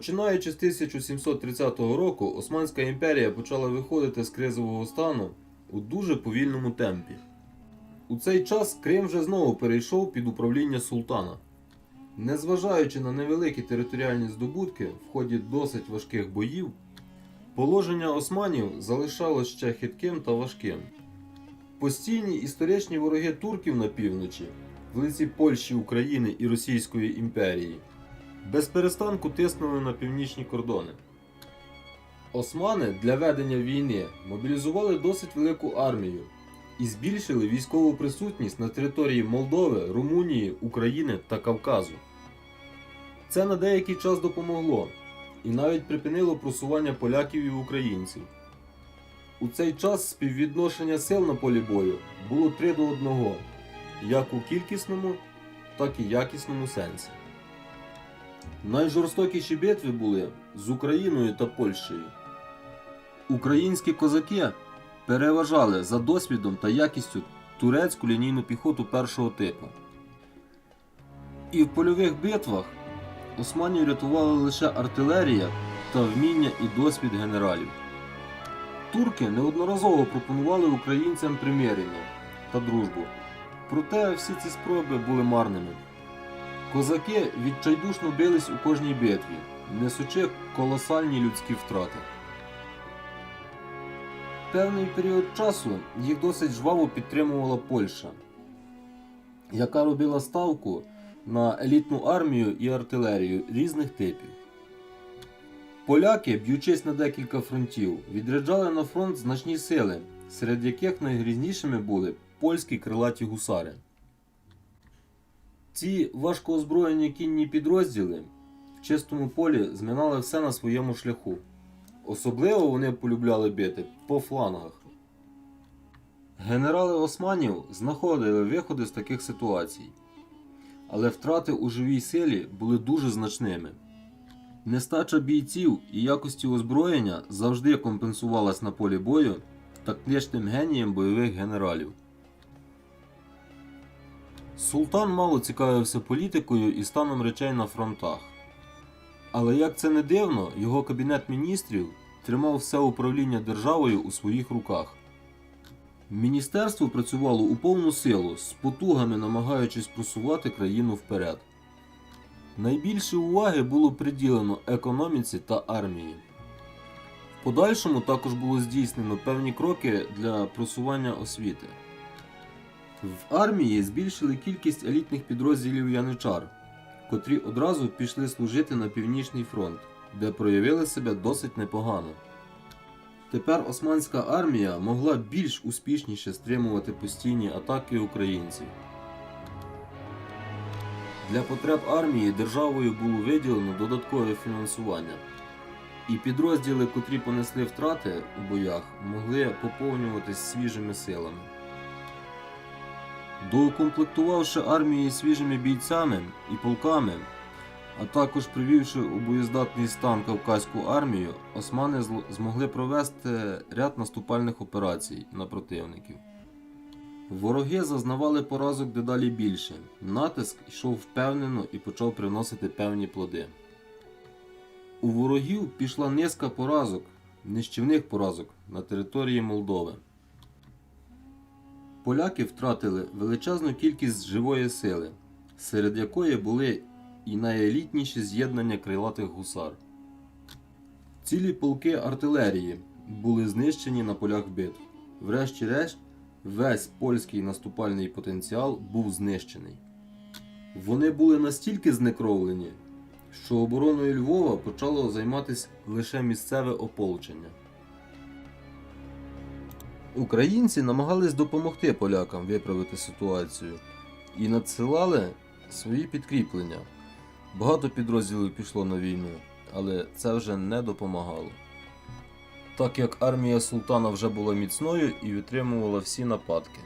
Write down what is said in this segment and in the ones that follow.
Починаючи з 1730 року, Османська імперія почала виходити з кризового стану у дуже повільному темпі. У цей час Крим вже знову перейшов під управління султана. Незважаючи на невеликі територіальні здобутки в ході досить важких боїв, положення османів залишалось ще хитким та важким. Постійні історичні вороги турків на півночі, в лиці Польщі, України і Російської імперії, без перестанку тиснули на північні кордони. Османи для ведення війни мобілізували досить велику армію і збільшили військову присутність на території Молдови, Румунії, України та Кавказу. Це на деякий час допомогло і навіть припинило просування поляків і українців. У цей час співвідношення сил на полі бою було 3 до 1, як у кількісному, так і якісному сенсі. Найжорстокіші битви були з Україною та Польщею. Українські козаки переважали за досвідом та якістю турецьку лінійну піхоту першого типу. І в польових битвах османів рятували лише артилерія та вміння і досвід генералів. Турки неодноразово пропонували українцям примирення та дружбу, проте всі ці спроби були марними. Козаки відчайдушно бились у кожній битві, несучи колосальні людські втрати. Певний період часу їх досить жваво підтримувала Польща, яка робила ставку на елітну армію і артилерію різних типів. Поляки, б'ючись на декілька фронтів, відряджали на фронт значні сили, серед яких найгрізнішими були польські крилаті гусари. Ці важкоозброєні кінні підрозділи в чистому полі зминали все на своєму шляху. Особливо вони полюбляли бити по флангах. Генерали Османів знаходили виходи з таких ситуацій, але втрати у живій силі були дуже значними. Нестача бійців і якості озброєння завжди компенсувалась на полі бою тактичним генієм бойових генералів. Султан мало цікавився політикою і станом речей на фронтах. Але як це не дивно, його кабінет міністрів тримав все управління державою у своїх руках. Міністерство працювало у повну силу, з потугами намагаючись просувати країну вперед. Найбільше уваги було приділено економіці та армії. В подальшому також було здійснено певні кроки для просування освіти. В армії збільшили кількість елітних підрозділів яничар, котрі одразу пішли служити на північний фронт, де проявили себе досить непогано. Тепер османська армія могла більш успішніше стримувати постійні атаки українців. Для потреб армії державою було виділено додаткове фінансування, і підрозділи, котрі понесли втрати у боях, могли поповнюватись свіжими силами. Доукомплектувавши армії свіжими бійцями і полками, а також привівши у боєздатний стан Кавказьку армію, османи змогли провести ряд наступальних операцій на противників. Вороги зазнавали поразок дедалі більше. Натиск йшов впевнено і почав приносити певні плоди. У ворогів пішла низка поразок, нищівних поразок на території Молдови. Поляки втратили величезну кількість живої сили, серед якої були і найелітніші з'єднання крилатих гусар. Цілі полки артилерії були знищені на полях битв. Врешті-решт, весь польський наступальний потенціал був знищений. Вони були настільки знекровлені, що обороною Львова почало займатися лише місцеве ополчення. Українці намагались допомогти полякам виправити ситуацію і надсилали свої підкріплення. Багато підрозділів пішло на війну, але це вже не допомагало. Так як армія султана вже була міцною і витримувала всі нападки.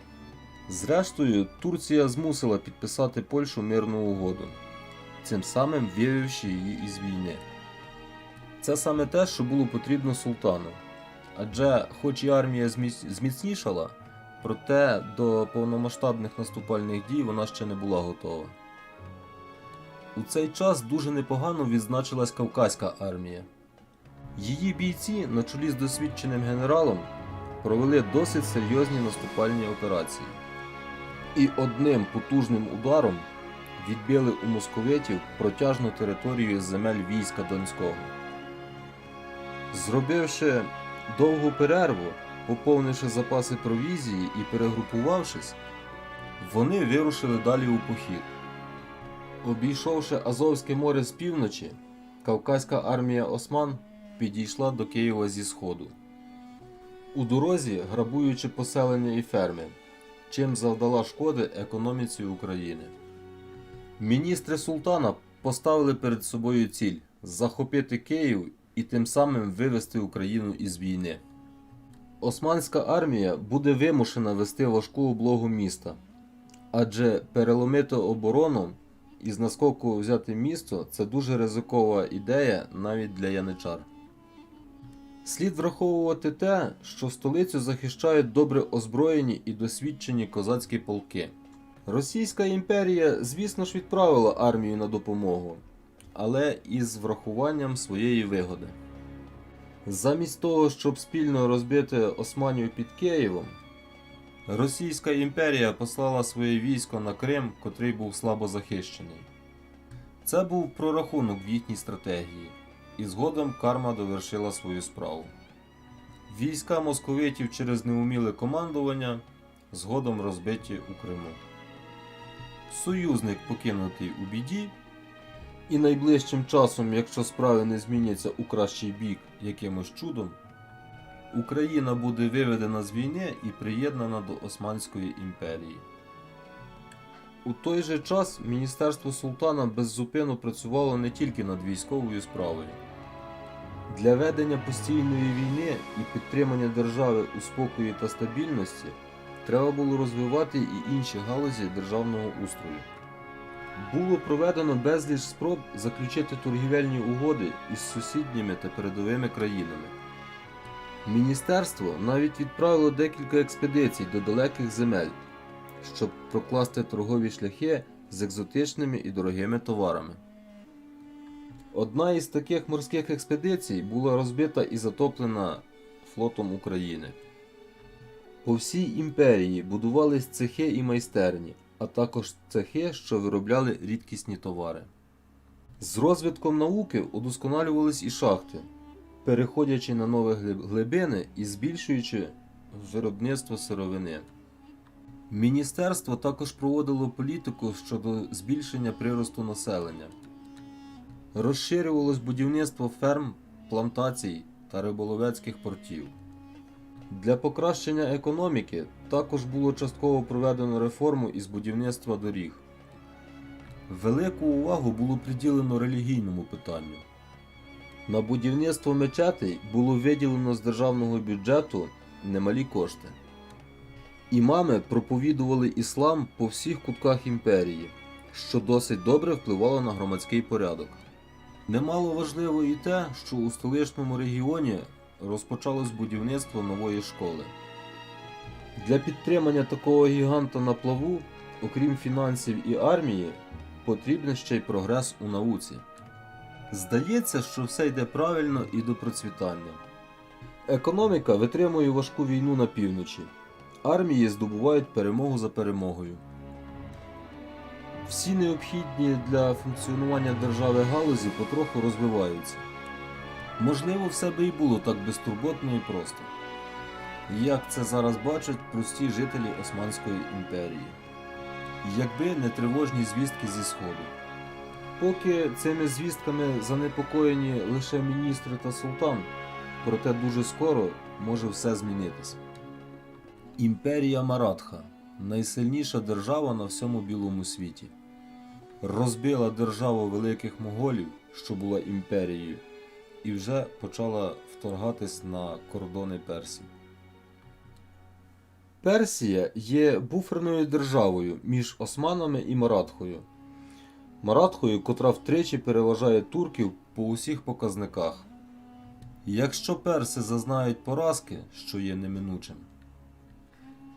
Зрештою, Турція змусила підписати Польщу мирну угоду, цим самим вивівши її із війни. Це саме те, що було потрібно султану. Адже, хоч і армія зміцнішала, проте до повномасштабних наступальних дій вона ще не була готова. У цей час дуже непогано відзначилась Кавказька армія. Її бійці на чолі з досвідченим генералом провели досить серйозні наступальні операції. І одним потужним ударом відбили у московитів протяжну територію земель війська Донського. Зробивши довгу перерву, поповнивши запаси провізії і перегрупувавшись, вони вирушили далі у похід. Обійшовши Азовське море з півночі, Кавказька армія Осман підійшла до Києва зі сходу. У дорозі грабуючи поселення і ферми, чим завдала шкоди економіці України. Міністри султана поставили перед собою ціль захопити Київ і тим самим вивести Україну із війни. Османська армія буде вимушена вести важку облогу міста, адже переломити оборону і з наскоку взяти місто це дуже ризикова ідея навіть для яничар. Слід враховувати те, що столицю захищають добре озброєні і досвідчені козацькі полки. Російська імперія, звісно ж, відправила армію на допомогу, але із врахуванням своєї вигоди. Замість того, щоб спільно розбити Османів під Києвом, Російська імперія послала своє військо на Крим, котрий був слабо захищений. Це був прорахунок в їхній стратегії, і згодом карма довершила свою справу. Війська московитів через неуміле командування згодом розбиті у Криму. Союзник покинутий у біді, і найближчим часом, якщо справи не зміняться у кращий бік якимось чудом, Україна буде виведена з війни і приєднана до Османської імперії. У той же час Міністерство Султана беззупинно працювало не тільки над військовою справою. Для ведення постійної війни і підтримання держави у спокої та стабільності треба було розвивати і інші галузі державного устрою. Було проведено безліч спроб заключити торгівельні угоди із сусідніми та передовими країнами. Міністерство навіть відправило декілька експедицій до далеких земель, щоб прокласти торгові шляхи з екзотичними і дорогими товарами. Одна із таких морських експедицій була розбита і затоплена флотом України. По всій імперії будувались цехи і майстерні, а також цехи, що виробляли рідкісні товари. З розвитком науки удосконалювались і шахти, переходячи на нові глибини і збільшуючи виробництво сировини. Міністерство також проводило політику щодо збільшення приросту населення. Розширювалось будівництво ферм, плантацій та риболовецьких портів. Для покращення економіки також було частково проведено реформу із будівництва доріг. Велику увагу було приділено релігійному питанню. На будівництво мечетей було виділено з державного бюджету немалі кошти. Імами проповідували іслам по всіх кутках імперії, що досить добре впливало на громадський порядок. Немало важливо і те, що у столичному регіоні розпочалось будівництво нової школи. Для підтримання такого гіганта на плаву, окрім фінансів і армії, потрібен ще й прогрес у науці. Здається, що все йде правильно і до процвітання. Економіка витримує важку війну на півночі. Армії здобувають перемогу за перемогою. Всі необхідні для функціонування держави галузі потроху розвиваються. Можливо, все би і було так безтурботно і просто, як це зараз бачать прості жителі Османської імперії, якби не тривожні звістки зі Сходу. Поки цими звістками занепокоєні лише міністри та султан, проте дуже скоро може все змінитися. Імперія Маратха найсильніша держава на всьому білому світі. Розбила державу великих моголів, що була імперією, і вже почала вторгатись на кордони Персії. Персія є буферною державою між Османами і Маратхою. Маратхою, котра втричі переважає турків по усіх показниках. Якщо перси зазнають поразки, що є неминучим,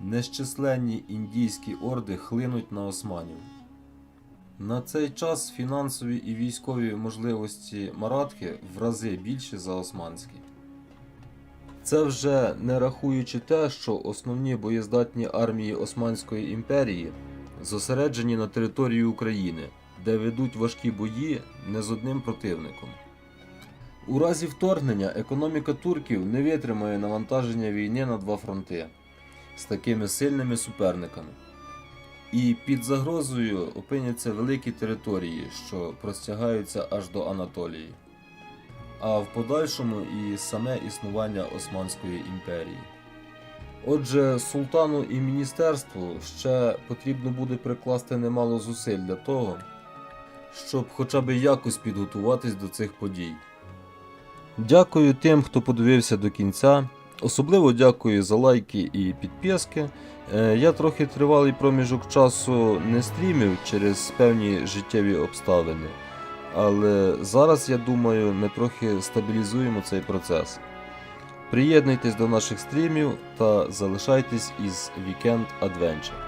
нещисленні індійські орди хлинуть на османів. На цей час фінансові і військові можливості Маратхи в рази більші за османські. Це вже не рахуючи те, що основні боєздатні армії Османської імперії зосереджені на території України, де ведуть важкі бої не з одним противником. У разі вторгнення економіка турків не витримає навантаження війни на два фронти з такими сильними суперниками. І під загрозою опиняться великі території, що простягаються аж до Анатолії, а в подальшому і саме існування Османської імперії. Отже, султану і міністерству ще потрібно буде прикласти немало зусиль для того, щоб хоча б якось підготуватись до цих подій. Дякую тим, хто подивився до кінця. Особливо дякую за лайки і підписки. Е, Я трохи тривалий проміжок часу не стрімів через певні життєві обставини. Але зараз, я думаю, ми трохи стабілізуємо цей процес. Приєднуйтесь до наших стрімів та залишайтесь із Weekend Adventure.